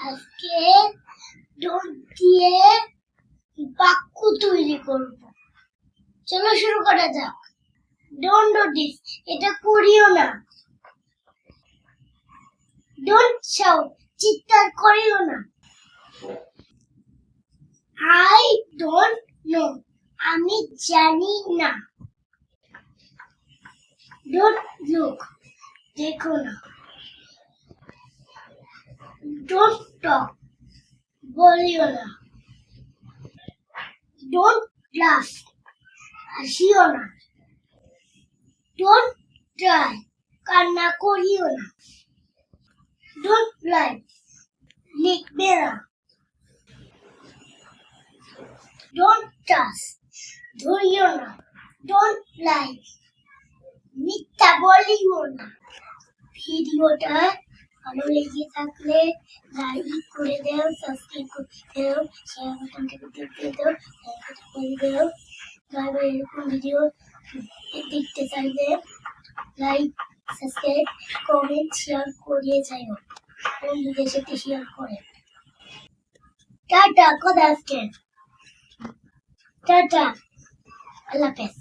আজকে দিয়ে বাক্য তৈরি করব চলো শুরু করা যাক এটা করিও না ডোন্ট চিৎকার করিও না আই ডোন্ট নো আমি জানি না ডোন্ট লুক দেখো না ডোন্ট টক বলিও না। ডোন্ট লাফ হাসিও না। ডোন্ট ট্রাই কান্না করিও না। ডোন্ট লাইক লিখবে না। ডোন্ট টাচ ধরিও না। ডোন্ট লাইক মিথ্যা বলিও না। ভিডিওটা ভালো লেগে থাকলে লাইক করে দাও সাবস্ক্রাইব করে দাও শেয়ার বাটনটাকে টিপে দাও লাইক করে দাও। তারপর এরকম ভিডিও দেখতে চাইলে লাইক সাবস্ক্রাইব কমেন্ট শেয়ার করিয়ে যাইও। বন্ধুদের সাথে শেয়ার করে। টাটা আজকে টাটা, আল্লাহ হাফেজ।